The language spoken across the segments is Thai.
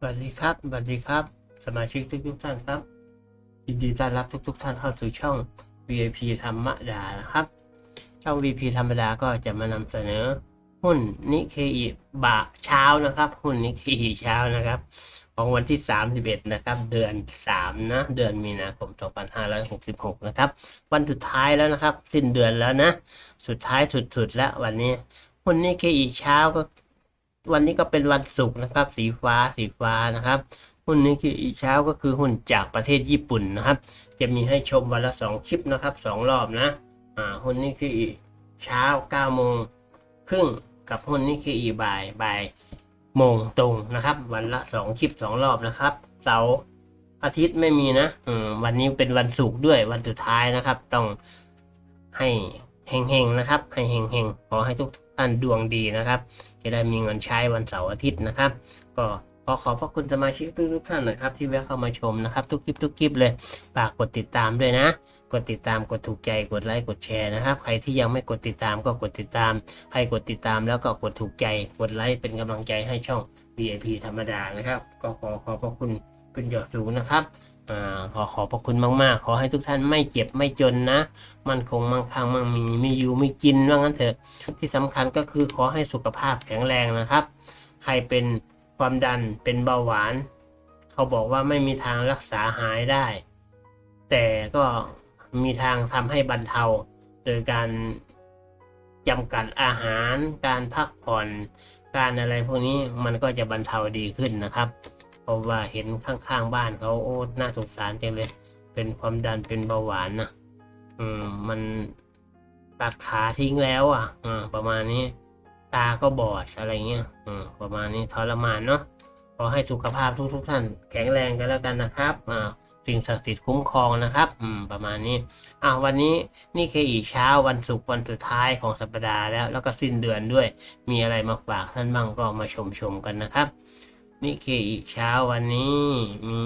สวัสดีครับ สวัสดีครับ สมาชิกทุกทุกท่านครับ ยินดีต้อนรับทุกทุกท่านเข้าสู่ช่อง VIP ธรรมดานะครับ ช่อง VIP ธรรมดาก็จะมานำเสนอ หุ้นนิเคอิบะเช้านะครับ หุ้นนิเคอิเช้านะครับ ของวันที่ 31 นะครับ เดือน 3 นะ เดือนมีนาคม 2566 นะครับ วันสุดท้ายแล้วนะครับ สิ้นเดือนแล้วนะ สุดท้ายสุดๆแล้ววันนี้ หุ้นนิเคอิเช้าก็ วันนี้ก็เป็นวันศุกร์นะครับ สีฟ้าสีฟ้านะครับหุ้นนี้คืออีเช้าก็คือหุ้นจากประเทศญี่ปุ่นนะครับ จะมีให้ชมวันละสองคลิปนะครับสองรอบนะอ่าหุ้นนี้คืออีเช้าเก้าโมงครึ่งกับหุ้นนี้คืออีบ่ายบ่ายโมงตรงนะครับ วันละสองคลิปสองรอบนะครับเสาร์อาทิตย์ไม่มีนะ อืม วันนี้เป็นวันศุกร์ด้วยวันสุดท้ายนะครับ ต้องให้ เฮงๆนะครับให้เฮงๆขอให้ทุกท่านดวงดีนะครับ จะได้มีเงินใช้วันเสาร์อาทิตย์นะครับ ก็ขอขอบพระคุณสมาชิกทุกท่านนะครับ ที่แวะเข้ามาชมนะครับ ทุกคลิปทุกคลิปเลยฝากกดติดตามด้วยนะ กดติดตามกดถูกใจกดไลค์กดแชร์นะครับ ใครที่ยังไม่กดติดตามก็กดติดตาม ใครกดติดตามแล้วก็กดถูกใจกดไลค์เป็นกำลังใจให้ช่อง VIP ธรรมดานะครับ ก็ขอขอบพระคุณเป็นยอดสูงนะครับ อ่าขอขอบพระคุณมาก ๆ ขอให้ทุกท่านไม่เจ็บไม่จนนะ มันคงมั่งคั่งมั่งมีมีอยู่มีกินว่างั้นเถอะ ที่สำคัญก็คือขอให้สุขภาพแข็งแรงนะครับ ใครเป็นความดันเป็นเบาหวาน เขาบอกว่าไม่มีทางรักษาหายได้ แต่ก็มีทางทำให้บรรเทา โดยการจำกัดอาหาร การพักผ่อน การอะไรพวกนี้มันก็จะบรรเทาดีขึ้นนะครับ ราะว่าเห็นข้างๆบ้านเขาโอ้น่าสงสารจังเลย เป็นความดันเป็นเบาหวานนะอืมมันตัดขาทิ้งแล้วอะอืมประมาณนี้ ตาก็บอดอะไรเงี้ยอืมประมาณนี้ทรมานเนาะขอให้สุขภาพทุกๆท่าน แข็งแรงกันแล้วกันนะครับอ่าสิ่งศักดิ์สิทธิ์คุ้มครองนะครับอืมประมาณนี้อ่าวันนี้นี่แค่อีกเช้าวันศุกร์วันสุดท้ายของสัปดาห์แล้ว แล้วก็สิ้นเดือนด้วย มีอะไรมาฝากท่านบ้างก็มาชมชมๆกันนะครับ นี่เคอีเช้าวันนี้มี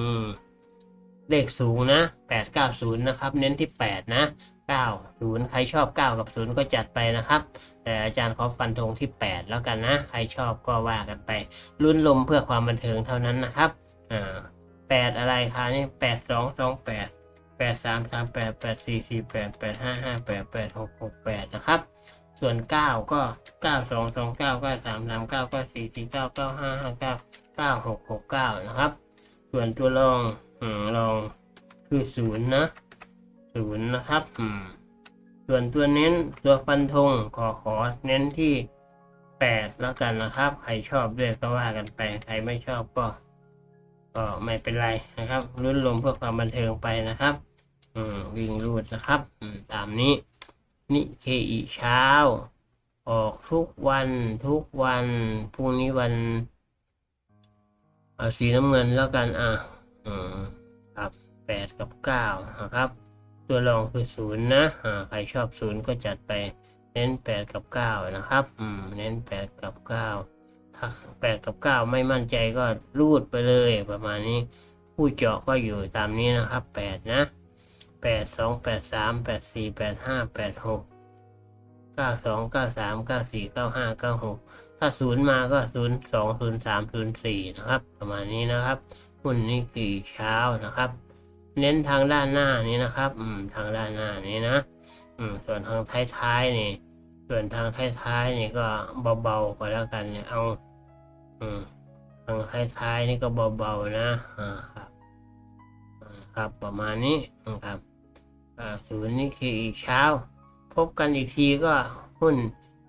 เลขสูงนะแปดเก้าศูนย์นะครับ เน้นที่แปดนะเก้าศูนย์ใครชอบเก้ากับศูนย์ก็จัดไปนะครับ แต่อาจารย์ขอฟันธงที่ 8 แล้วกันนะ ใครชอบก็ว่ากันไปลุ้นลมเพื่อความบันเทิงเท่านั้นนะครับอ่าแปดอะไรคะนี่แปดสองสองแปดแปดสามสามแปดแปดสี่สี่แปดแปดห้าห้าแปดแปดหกหกแปดนะครับ ส่วนเก้าก็เก้าสองสองเก้าหกหกเก้านะครับ ส่วนตัวรองอรองคือศูนย์นะศูนย์นะครับส่วนตัวเน้นตัวฟันธงขอขอเน้นที่แปดแล้วกันนะครับ ใครชอบด้วยก็ว่ากันไป ใครไม่ชอบก็ ก็ไม่เป็นไรนะครับรุ่นลมเพื่อความบันเทิงไปนะครับ อืมวิ่งรูดนะครับตามนี้ นิเคอีเช้า ออกทุกวันทุกวันพรุ่งนี้วัน เอาสีน้ำเงินแล้วกันอะอืมครับแปดกับเก้านะครับ ตัวรองคือศูนย์นะอ่าใครชอบศูนย์ก็จัดไปเน้นแปดกับเก้านะครับอืมเน้นแปดกับเก้าถ้าแปดกับเก้าไม่มั่นใจก็รูดไปเลยประมาณนี้ ผู้เจาะก็อยู่ตามนี้นะครับแปดนะแปดสองแปดสามแปดสี่แปดห้าแปดหกเก้าสองเก้าสามเก้าสี่เก้าห้าเก้าหก ถ้าศูนย์มาก็ศูนย์สองศูนย์สามศูนย์สี่นะครับ ประมาณนี้นะครับหุ้นนี้กี่เช้านะครับ เน้นทางด้านหน้านี้นะครับ อืม ทางด้านหน้านี้นะ อืม ส่วนทางท้ายๆนี่ ส่วนทางท้ายๆนี่ก็เบาๆก็แล้วกันเนี่ยเอา อืมทางท้ายๆนี่ก็เบาๆนะ อ่าครับครับประมาณนี้นะครับ อ่าศูนย์นี่คืออีกเช้า พบกันอีกทีก็หุ้น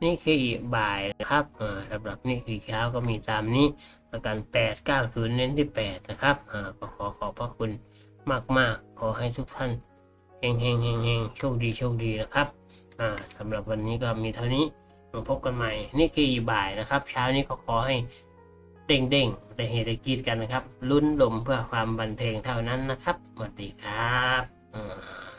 นี่คืออีกบ่ายนะครับสำหรับนี่คือเช้าก็มีตามนี้ประกันแปดเก้าศูนย์เน้นที่แปดนะครับอ่าก็ขอขอบพระคุณมาก ๆ ขอให้ทุกท่านเฮงเฮงเฮงเฮงโชคดีโชคดีนะครับสำหรับวันนี้ก็มีเท่านี้มาพบกันใหม่ นี่คืออีบ่ายนะครับ เช้านี้ก็ขอให้เด้งเด้งๆแต่เหตุกีดกันนะครับลุ้นลมเพื่อความบันเทิงเท่านั้นนะครับสวัสดีครับ